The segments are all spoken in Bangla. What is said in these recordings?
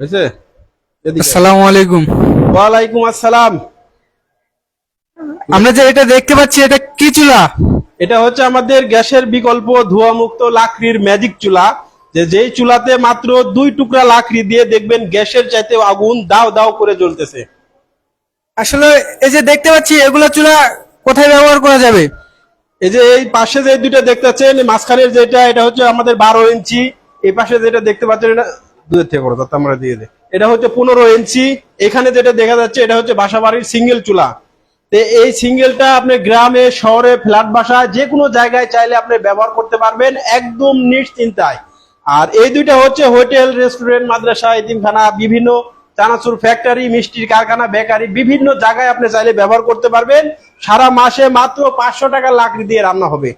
হয়েছে। আসসালামু আলাইকুম। ওয়ালাইকুম আসসালাম। আমরা যে এটা দেখতে পাচ্ছি এটা কি চুলা? এটা হচ্ছে আমাদের গ্যাসের বিকল্প ধোঁয়া মুক্ত লাকড়ির ম্যাজিক চুলা যে যেই চুলাতে মাত্র দুই টুকরা লাকড়ি দিয়ে দেখবেন গ্যাসের চাইতে আগুন দাও দাও করে জ্বলতেছে। আসলে এই যে দেখতে পাচ্ছি এগুলা চুলা কোথায় ব্যবহার করা যাবে? এই যে এই পাশে যে দুইটা দেখতে পাচ্ছেন মাঝখানের যেটা এটা হচ্ছে আমাদের বারো ইঞ্চি। এই পাশে যেটা দেখতে পাচ্ছেন এটা দূরের থেকে করো তাতে আমরা দিয়ে দিই। এটা হচ্ছে পনেরো ইঞ্চি। এখানে যেটা দেখা যাচ্ছে, এটা হচ্ছে বাসা বাড়ির সিঙ্গেল চুলা। এই সিঙ্গেলটা আপনি গ্রামে, শহরে, ফ্ল্যাট বাসা যে কোনো জায়গায় চাইলে আপনি ব্যবহার করতে পারবেন একদম নিশ্চিন্তায়। আর এই দুইটা হচ্ছে হোটেল, রেস্টুরেন্ট, মাদ্রাসা, এতিমখানা, বিভিন্ন চানাচুর ফ্যাক্টরি, মিষ্টির কারখানা, বেকারি, বিভিন্ন জায়গায় আপনি চাইলে ব্যবহার করতে পারবেন। সারা মাসে মাত্র পাঁচশো টাকা লাকড়ি দিয়ে রান্না হবে।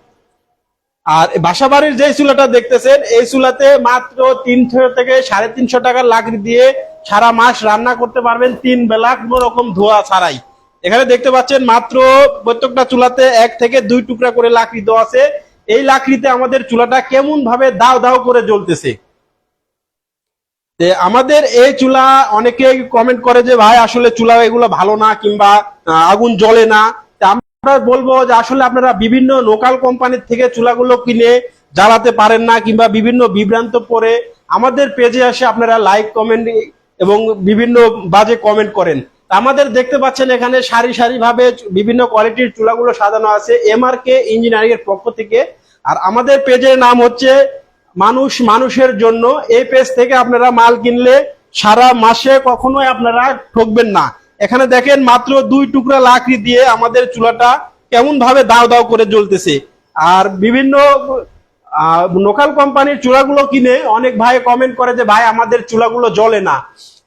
আর বাসাবাড়ির যে চুলাটা দেখতেছেন, এই চুলাতে মাত্র তিনশো থেকে সাড়ে তিনশো টাকার লাকড়ি দিয়ে সারা মাস রান্না করতে পারবেন তিন বেলা কোনো রকম ধোয়া ছাড়াই। এখানে দেখতে পাচ্ছেন মাত্র প্রত্যেকটা চুলাতে এক থেকে দুই টুকরা করে লাকড়ি দেওয়া আছে। এই লাকড়িতে আমাদের চুলাটা কেমন ভাবে দাও দাও করে জ্বলতেছে। আমাদের এই চুলা অনেকে কমেন্ট করে যে, ভাই, আসলে চুলা এগুলো ভালো না কিংবা আগুন জ্বলে না। বলব যে আসলে আপনারা বিভিন্ন লোকাল কোম্পানির থেকে চুলাগুলো কিনে জ্বালাতে পারেন না কিংবা বিভিন্ন বিভ্রান্ত পরে আমাদের পেজে আসে আপনারা লাইক কমেন্ট এবং বিভিন্ন বাজে কমেন্ট করেন। আমাদের দেখতে পাচ্ছেন এখানে সারি সারি ভাবে বিভিন্ন কোয়ালিটির চুলাগুলো সাজানো আছে এমআরকে ইঞ্জিনিয়ারিং এর পক্ষ থেকে। আর আমাদের পেজের নাম হচ্ছে মানুষ মানুষের জন্য। এই পেজ থেকে আপনারা মাল কিনলে সারা মাসে কখনোই আপনারা ঠকবেন না। এখানে দেখেন মাত্র দুই টুকরা লাকড়ি দিয়ে আমাদের চুলাটা কেমন ভাবে দাও দাও করে জ্বলতেছে। আর বিভিন্ন লোকাল কোম্পানির চুলাগুলো কিনে অনেক ভাই কমেন্ট করে যে, ভাই, আমাদের চুলাগুলো জ্বলে না।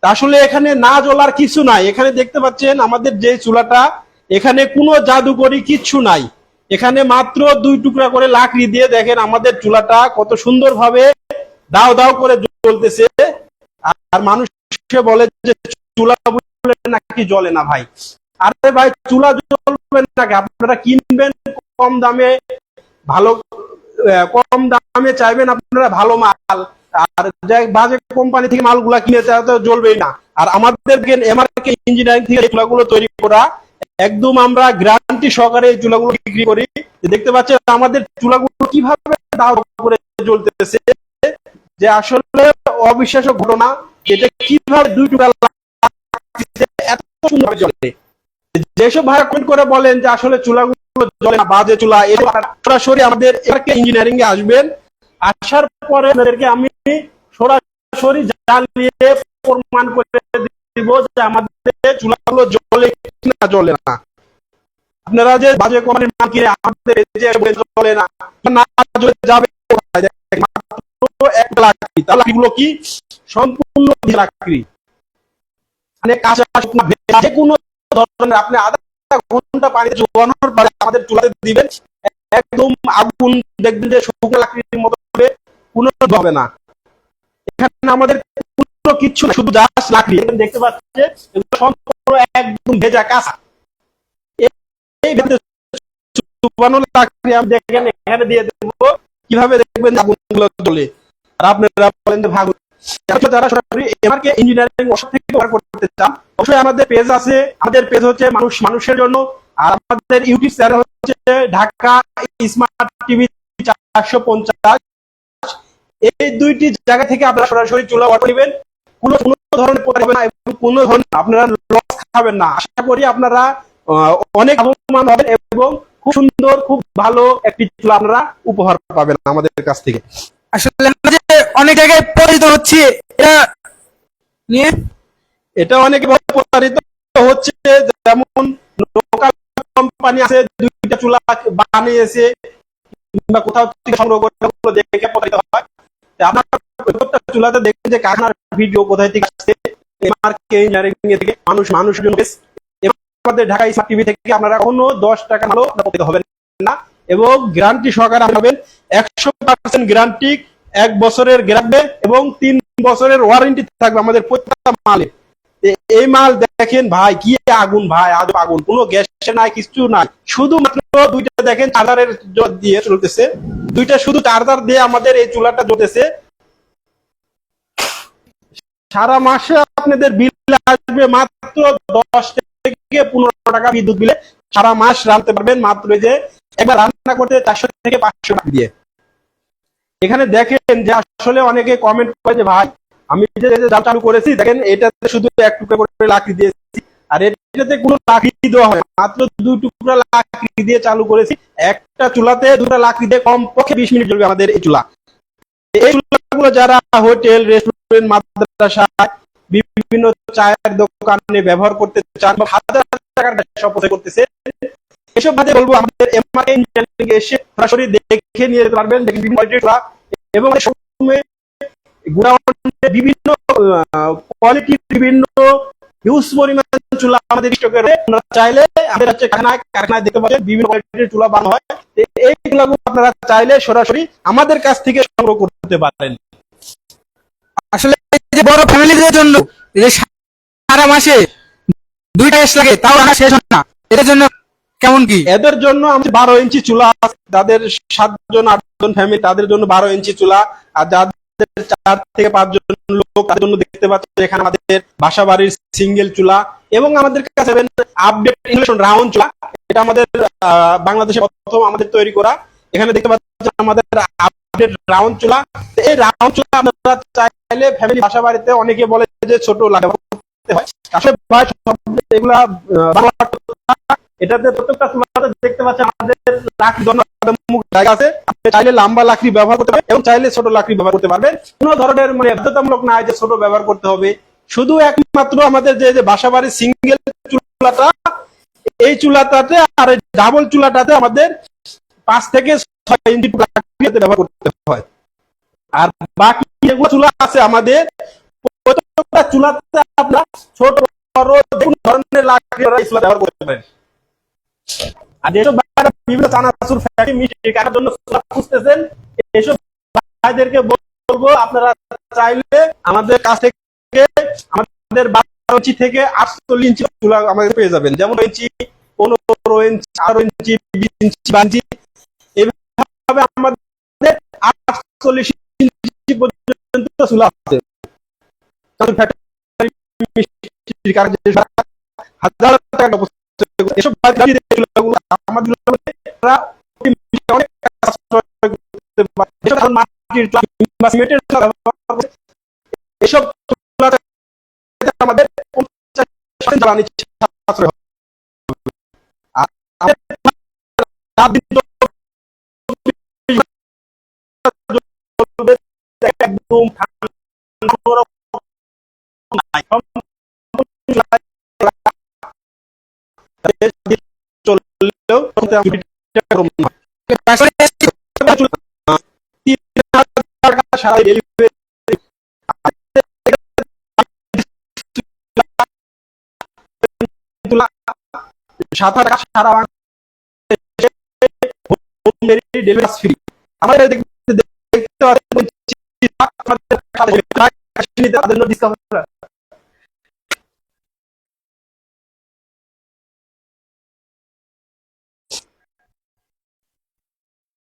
আসলে এখানে না জ্বলার কিছু নাই। এখানে দেখতে পাচ্ছেন আমাদের যে চুলাটা, এখানে কোনো জাদুকরি কিচ্ছু নাই। এখানে মাত্র দুই টুকরা করে লাকড়ি দিয়ে দেখেন আমাদের চুলাটা কত সুন্দর ভাবে দাও দাও করে জ্বলতেছে। আর মানুষ বলে যে, চুলা নাকি জ্বলে না ভাই? আরে ভাই চুলা জ্বলবে নাকি আপনারা কিনবেন কম দামে ভালো কম দামে চাইবেন আপনারা ভালো মাল। আর বাজে কোম্পানি থেকে মালগুলা কিনে তো জ্বলবেই না। আর আমাদের এমআরকে ইঞ্জিনিয়ারিং থেকে এই চুলাগুলো তৈরি করা একদম আমরা গ্যারান্টি সহকারে এই চুলাগুলো বিক্রি করি। দেখতে পাচ্ছেন আমাদের চুলাগুলো কীভাবে দাও করে জ্বলতেছে যে আসলে অবিশ্বাস্য ঘটনা এটা কীভাবে দুই লাগতেছে, যেসব ভাই কমেন্ট করে বলেন যে আসলে চুলাগুলো জ্বলে না, বাজে চুলা সরাসরি আমাদের ইঞ্জিনিয়ারিং এ আসবেন। আসার পরে আপনাদেরকে আমি সরাসরি প্রমাণ করে দিব যে আমাদের চুলাগুলো জ্বলে না জ্বলে না। আপনারা যে বাজে কোম্পানির মাল কিনে আমাদের যে জ্বলে না না জ্বলে যাবে এক তাহলে লাকড়িগুলো কি? সম্পূর্ণ যে কোনো ধরনের আপনি আধা ঘণ্টা পানিতে পরে আমাদের চুলাতে দিবেন, একদম আগুন, দেখবেন যে শুকনো লাকড়ির মতো হবে কোনো হবে না। এখানে আমাদের না, শুধু লাকড়ি। দেখতে পাচ্ছে এগুলো সম্পূর্ণ একদম ভেজা কাঁচা। এই- লাকড়ি আমি দেখেন, এখানে দিয়ে দেবো কীভাবে দেখবেন আগুনগুলো আর আপনারা বলেন যে যারা সরাসরি এমআরকে ইঞ্জিনিয়ারিং ওষুধ থেকে ব্যবহার করতে চান। অবশ্যই আমাদের পেজ আছে। আমাদের পেজ হচ্ছে মানুষ মানুষের জন্য। আর আমাদের ইউটিউব চ্যানেল হচ্ছে ঢাকা স্মার্ট টিভি চারশো পঞ্চাশ। এই দুইটি জায়গা থেকে আপনারা সরাসরি চুলা অর্ডার কোনো ধরনের না এবং কোনো ধরনের আপনারা লস খাবেন না। আশা করি আপনারা অনেক হবেন এবং খুব সুন্দর, খুব ভালো একটি চুলা আপনারা উপহার পাবেন আমাদের কাছ থেকে। আসলে যে অনেক জায়গায় পরিচিত হচ্ছি। এটা নিয়ে এটা অনেক হচ্ছে, যেমন লোকাল কোম্পানি আছে, দুইটা চুলা বানিয়েছে, কিংবা কোথাও থেকে সংগ্রহ করে দেখে হয়। আপনারা চুলাতে দেখবেন যে কারখানার ভিডিও কোথায় থেকে আসছে, এমআরকে ইঞ্জিনিয়ারিং থেকে মানুষ আমাদের ঢাকা স্মার্ট টিভি থেকে আপনারা কোনো দশ টাকা ভালো হবেন না। এবং গ্যারান্টি সহকারে পাবেন একশো পার্সেন্ট গ্যারান্টি এক বছরের গ্যারান্টি এবং তিন বছরের ওয়ারেন্টি থাকবে আমাদের প্রত্যেকটা মালে। এই মাল দেখেন ভাই, কি আগুন ভাই আজ আগুন। কোনো গ্যাস নাই, কিছু নাই। শুধুমাত্র দুইটা দেখেন চার্জারের দিয়ে চলতেছে। দুইটা শুধু চার্জার দিয়ে আমাদের এই চুলাটা জ্বলতেছে। সারা মাসে আপনাদের বিল আসবে মাত্র দশ থেকে পনেরো টাকা বিদ্যুৎ বিলে। সারা মাস রাঁধতে পারবেন মাত্র যে একবার করতে চারশো থেকে পাঁচশো টাকা দিয়ে। এখানে দেখেন যে আসলে অনেকে কমেন্ট করে যে, ভাই, আমি যে চালু করেছি, দেখেন এটাতে শুধু এক টুকরা করে লাকড়ি দিয়েছি আর এটাতে কোনো লাকড়ি দেওয়া হয় মাত্র দুই টুকরা লাকড়ি দিয়ে চালু করেছি। একটা চুলাতে দুটা লাকড়ি দিয়ে কমপক্ষে বিশ মিনিট চলবে আমাদের এই চুলা। এই চুলাগুলো যারা হোটেল রেস্টুরেন্ট মাদ্রাসা, বিভিন্ন চায়ের দোকানে ব্যবহার করতে চান বা হাজার টাকার ব্যবসা করতেছে এসব ভাবে বলব, আমাদের এসে সরাসরি দেখে নিয়ে যেতে পারবেন বিভিন্ন এবং শোরুমে গোডাউনে বিভিন্ন কোয়ালিটির বিভিন্ন হিউজ পরিমাণ চুলা আমাদের স্টকে আপনারা চাইলে, আমাদের হচ্ছে কারখানায় কারখানায় দেখতে পাচ্ছেন বিভিন্ন কোয়ালিটির চুলা বানানো হয়। এই চুলাগুলো আপনারা চাইলে সরাসরি আমাদের কাছ থেকে সংগ্রহ করতে পারেন। আসলে যে বড় ফ্যামিলিদের জন্য যে সারা মাসে দুইটা গ্যাস লাগে, তাও রান্না শেষ হয় না। এটার জন্য কেমন কি? এদের জন্য আমাদের বারো ইঞ্চি চুলা যাদের সাতজন, আটজন ফ্যামিলি তাদের জন্য বারো ইঞ্চি চুলা। আর যাদের চার থেকে পাঁচজন লোক, তাদের জন্য দেখতে পাচ্ছেন এখানে আমাদের বাসা বাড়ির সিঙ্গেল চুলা এবং আমাদের কাছে আপডেট ইনভেশন রাউন্ড চুলা। এটা আমাদের বাংলাদেশে প্রথম আমাদের তৈরি করা। এখানে দেখতে পাচ্ছেন আমাদের আপডেট রাউন্ড চুলা। এই রাউন্ড চুলা আপনারা চাইলে ফ্যামিলি বাসা বাড়িতে অনেকে বলে যে ছোট লাগে আসলে ভাই এগুলা। এটাতে প্রত্যেকটা চুলাতে দেখতে পাচ্ছেন আমাদের লাকড়ি ধরনের জায়গা আছে, আপনি চাইলে লম্বা লাকড়ি ব্যবহার করতে পারবেন এবং চাইলে ছোট লাকড়ি ব্যবহার করতে পারবেন। কোনো ধরনের মানে বাধ্যতামূলক না যে ছোট ব্যবহার করতে হবে। শুধু একমাত্র আমাদের যে যে বাসা বাড়ির সিঙ্গেল চুলাটা, এই চুলাটাতে আর ডাবল চুলাটাতে আমাদের পাঁচ থেকে ছয় ইঞ্চি ব্যবহার করতে হয়। আর বাকি যেগুলো চুলা আছে আমাদের, প্রত্যেকটা চুলাতে আপনার ছোট বড় যে কোনো ধরনের লাকড়ি ব্যবহার করতে পারেন। আর যেসব বিভিন্ন চানাচুর ফ্যাক্টরি মিষ্টি কাটার জন্য খুঁজতেছেন, এসব ভাইদেরকে বলব আপনারা চাইলে আমাদের কাছ থেকে, আমাদের বারো থেকে আটচল্লিশ ইঞ্চি চুলা আমাদের পেয়ে যাবেন। যেমন ইঞ্চি পনেরো ইঞ্চি, আঠারো ইঞ্চি, বিশ ইঞ্চি ইঞ্চি। এইভাবে আমাদের আটচল্লিশ ইঞ্চি পর্যন্ত চুলা আছে। হাজার টাকা এসব আমাদের। এসব এখন মাটির চুলা কিংবা সিমেন্টের চুলা ব্যবহার করে। এসব চুলাতে আমাদের 50% জ্বালানি সাশ্রয় হবে। আর আমাদের রাত দিন চলবে, একদম ঠান্ডা কোনো রকম নাই। চললেও চলতে আসলে সারা রেলওয়ে সাত হাজার টাকা সারা ডেলিভারি ফ্রি আমাদের দেখতে পাচ্ছেন তাদের জন্য ডিসকাউন্ট যদি আমাদের কারখানা- কারখানা ঢাকা মহানগর মধ্যে প্রাথমিক বিদ্যালয়ের সামনে চাইলে নিজের মডেল যে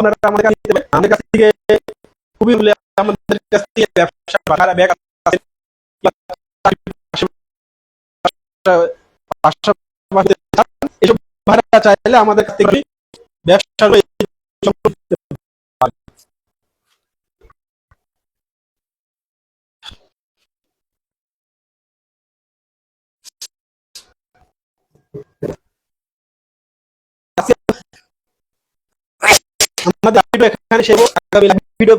আপনারা আমাদের কাছ থেকে নেবেন। আমাদের কাছ থেকে খুবই হলে আমাদের কাছ থেকে ব্যবসা বাড়ার ব্যাগ। এসব ভাড়া চাইলে আমাদের কাছ থেকে ব্যবসা আমাদের ভিডিও এখানে শেষ। আগামী ভিডিও